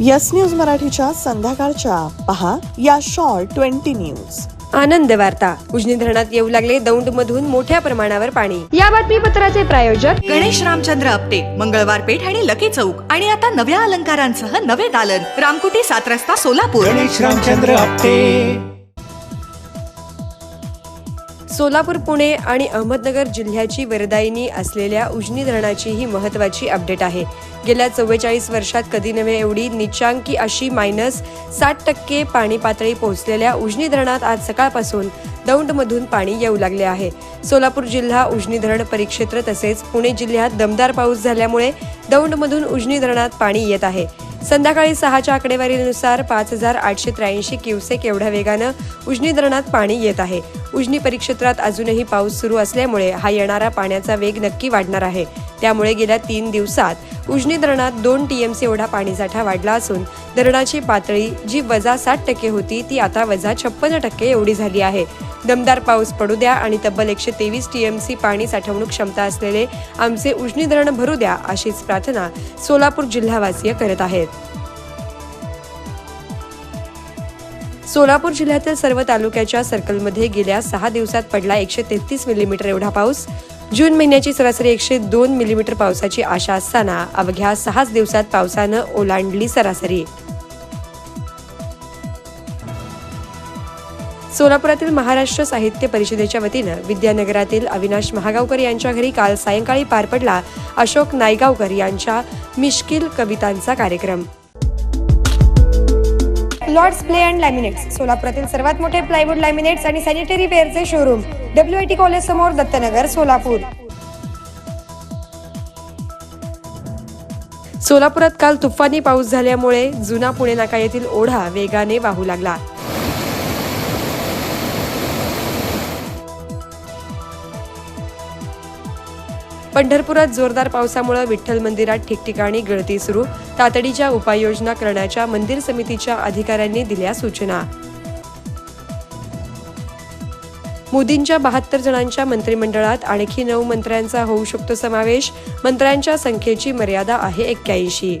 Yes news मराठीच्या संध्याकाळच्या. पहा या शॉर्ट ट्वेंटी न्यूज. आनंद वार्ता. उजनी धरणात येऊ लागले दौंड मधून मोठ्या प्रमाणावर पाणी. या बातमीपत्राचे प्रायोजक गणेश रामचंद्र आपटे मंगळवार पेठ आणि लकी चौक. आणि आता नव्या अलंकारांसह नवे दालन. रामकुटी सात रस्ता सोलापूर. गणेश रामचंद्र आपटे सोलापूर पुणे आणि अहमदनगर जिल्ह्याची वरदायिनी असलेल्या उजनी धरणाची ही महत्वाची अपडेट आहे. गेल्या चव्वेचाळीस वर्षात कधी नव्हे एवढी निचांकी अशी मायनस साठ टक्के पाणी पातळी पोहोचलेल्या उजनी धरणात आज सकाळपासून दौंडमधून पाणी येऊ लागले आहे. सोलापूर जिल्हा उजनी धरण परिक्षेत्र तसेच पुणे जिल्ह्यात दमदार पाऊस झाल्यामुळे दौंडमधून उजनी धरणात पाणी येत आहे. संध्याकाळी सहाच्या आकडेवारीनुसार पाच हजार आठशे त्र्याऐंशी क्युसेक एवढ्या वेगानं उजनी धरणात पाणी येत आहे. उजनी परिक्षेत्रात अजूनही पाऊस सुरू असल्यामुळे हा येणारा पाण्याचा वेग नक्की वाढणार आहे. त्यामुळे गेल्या तीन दिवसात उजनी धरणात दोन टीएमसी एवढा पाणीसाठा वाढला असून धरणाची पातळी जी वजा साठ टक्के होती ती आता वजा छप्पन्न टक्के एवढी झाली आहे. दमदार पाऊस पडू द्या आणि तब्बल एकशे तेवीस टीएमसी पाणी साठवणूक क्षमता असलेले आमचे उजनी धरण भरू द्या अशीच प्रार्थना सोलापूर जिल्हावासीय करत आहेत. सोलापूर जिल्ह्यातील सर्व तालुक्याच्या सर्कलमध्ये गेल्या सहा दिवसात पडला एकशे तेहतीस मिलीमीटर एवढा पाऊस. जून महिन्याची सरासरी एकशे दोन मिलीमीटर पावसाची आशा असताना अवघ्या सहाच दिवसात पावसानं ओलांडली सरासरी. सोलापुरातील महाराष्ट्र साहित्य परिषदेच्या वतीनं विद्यानगरातील अविनाश महागावकर यांच्या घरी काल सायंकाळी पार पडला अशोक नायगावकर यांच्या मिश्किल कवितांचा कार्यक्रम. लॉर्ड्स प्ले अँड लॅमिनेट्स सोलापुरातील सर्वात मोठे प्लायवूड लॅमिनेट्स आणि sanitary वेअरचे showroom W I T college समोर दत्तनगर सोलापूर. सोलापुरात काल तुफानी पाऊस झाल्यामुळे जुना पुणे नाका येथील ओढा वेगाने वाहू लागला. पंढरपुरात जोरदार पावसामुळे विठ्ठल मंदिरात ठिकठिकाणी गळती सुरू. तातडीच्या उपाययोजना करण्याच्या मंदिर समितीच्या अधिकाऱ्यांनी दिल्या सूचना. मोदींच्या बहात्तर जणांच्या मंत्रिमंडळात आणखी नऊ मंत्र्यांचा होऊ शकतो समावेश. मंत्र्यांच्या संख्येची मर्यादा आहे एक्क्याऐंशी.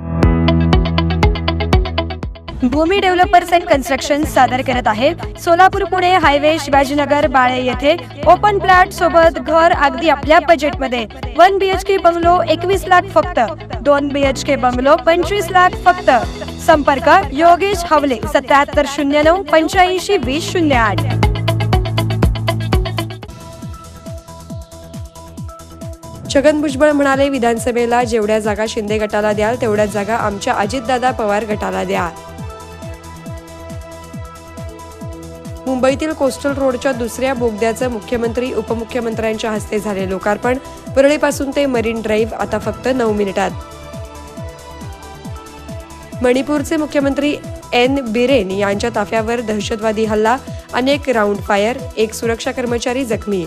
Bhumi developers and construction सादर करत आहे. सोलापूर पुणे हायवे शिवाजीनगर बाळे येथे ओपन प्लॅट सोबत घर अगदी आपल्या बजेटमध्ये one B H K bungalow एकवीस लाख फक्त. दोन बी एच के बंगलो पंचवीस लाख फक्त. संपर्क योगेश हवले सत्याहत्तर शून्य नऊ पंच्याऐंशी वीस शून्य आठ. छगन भुजबळ म्हणाले विधानसभेला जेवढ्या जागा शिंदे गटाला द्याल तेवढ्या जागा आमच्या अजितदादा पवार गटाला द्या. मुंबईतील कोस्टल रोडच्या दुसऱ्या बोगद्याचं मुख्यमंत्री उपमुख्यमंत्र्यांच्या हस्ते झाले लोकार्पण. परळीपासून ते मरीन ड्राईव्ह आता फक्त नऊ मिनिटात. मणिपूरचे मुख्यमंत्री एन. बिरेन यांच्या ताफ्यावर दहशतवादी हल्ला अनेक राऊंड फायर एक सुरक्षा कर्मचारी जखमी.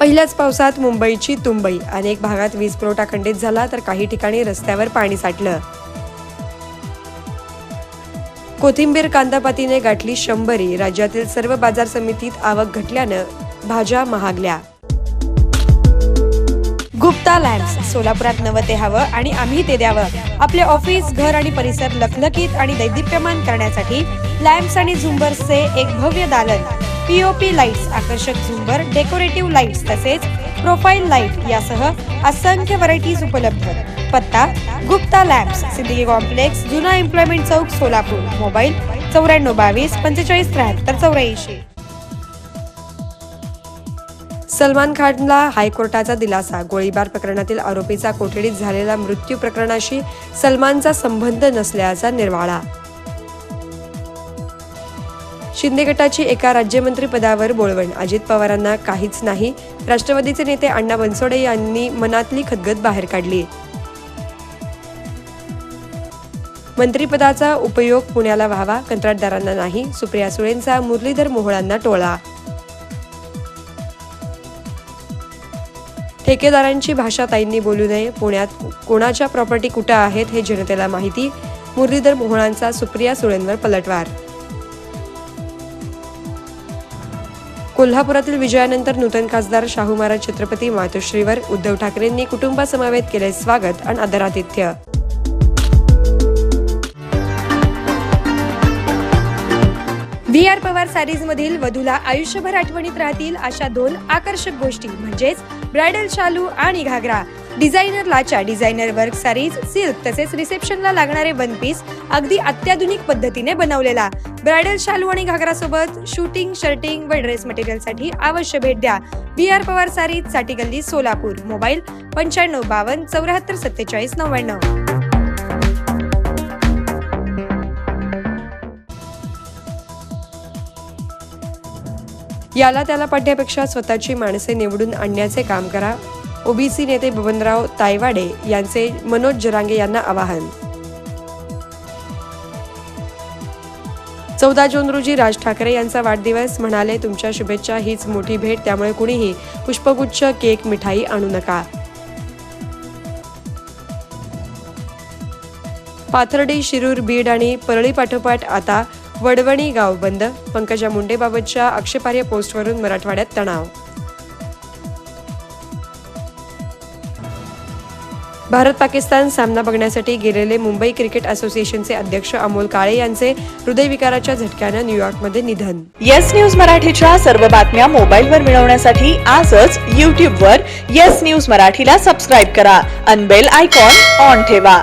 पहिल्याच पावसात मुंबईची तुंबई अनेक भागात वीज पुरवठा खंडित झाला तर काही ठिकाणी रस्त्यावर पाणी साठलं. कोथिंबीर कांदापातीने गाठली शंभरी राज्यातील सर्व बाजार समितीत आवक घटल्यानं भाज्या महागल्या. गुप्ता लॅम्प्स सोलापुरात नवं ते हवं आणि आम्ही ते द्यावं. आपले ऑफिस घर आणि परिसर लखलखीत आणि दैदिप्यमान करण्यासाठी लॅम्प्स आणि झुंबर्सचे एक भव्य दालन. पीओपी लाईट्स आकर्षक झुंबर डेकोरेटिव्ह लाईट्स तसेच प्रोफाईल लाइट यासह असंख्य व्हरायटीज उपलब्ध. पत्ता गुप्ता लॅब्स सिद्दीकी कॉम्प्लेक्स जुना एम्प्लॉयमेंट चौक सोलापूर. मोबाईल चौऱ्याण्णव बावीस पंचेचाळीस त्र्याहत्तर चौऱ्याऐंशी. सलमान खानला हायकोर्टाचा दिलासा. गोळीबार प्रकरणातील आरोपीचा कोठडीत झालेला मृत्यू प्रकरणाशी सलमानचा संबंध नसल्याचा निर्वाळा. शिंदे गटाची एका राज्यमंत्री पदावर बोळवण. अजित पवारांना काहीच नाही. राष्ट्रवादीचे नेते अण्णा बनसोडे यांनी मनातली खदगद बाहेर काढली. मंत्रिपदाचा उपयोग पुण्याला व्हावा कंत्राटदारांना नाही. सुप्रिया सुळेंचा मुरलीधर मोहोळांना टोळा. ठेकेदारांची भाषा ताईंनी बोलू नये. पुण्यात कोणाच्या प्रॉपर्टी कुठं आहेत हे जनतेला माहिती. मुरलीधर मोहोळांचा सुप्रिया सुळेंवर पलटवार कोल्हापुरातील विजयानंतर नूतन खासदार शाहू महाराज छत्रपती मातोश्रीवर उद्धव ठाकरेंनी कुटुंबासमवेत केले स्वागत आणि आदरातिथ्य. व्ही आर पवार सॅरीज मधील वधूला आयुष्यभर आठवणीत राहतील अशा दोन आकर्षक गोष्टी म्हणजेच ब्रायडल शालू आणि घागरा. डिझायनर लाचा डिझायनर वर्क सारीज सिल्क तसेच रिसेप्शनला लागणारे वन पीस अगदी अत्याधुनिक पद्धतीने बनवलेला. ब्रायडल शालू आणि घागरा सोबत शूटिंग शर्टिंग व ड्रेस मटेरियलसाठी अवश्य भेट द्या. बी आर पवार सारीजसाठी गल्ली सोलापूर. मोबाईल पंच्याण्णव बावन्न चौऱ्याहत्तर सत्तेचाळीस नव्याण्णव. याला त्याला पाठ्यापेक्षा स्वतःची माणसे निवडून आणण्याचे काम करा. ओबीसी नेते बबनराव तायवाडे यांचे मनोज जरांगे यांना आवाहन. चौदा जून रोजी राज ठाकरे यांचा वाढदिवस. म्हणाले तुमच्या शुभेच्छा हीच मोठी भेट त्यामुळे कुणीही पुष्पगुच्छ केक मिठाई आणू नका. पाथर्डी शिरूर बीड आणि परळी पाठोपाठ आता वडवणी गाव बंद. पंकजा मुंडेबाबतच्या आक्षेपार्ह पोस्टवरून मराठवाड्यात तणाव. भारत पाकिस्तान सामना बघण्यासाठी गेलेले मुंबई क्रिकेट असोसिएशनचे अध्यक्ष अमोल काळे यांचे हृदयविकाराच्या झटक्यानं न्यूयॉर्कमध्ये निधन. येस न्यूज मराठीच्या सर्व बातम्या मोबाईलवर मिळवण्यासाठी आजच यूट्यूबवर येस न्यूज मराठीला सबस्क्राईब करा. अनबेल आयकॉन ऑन ठेवा.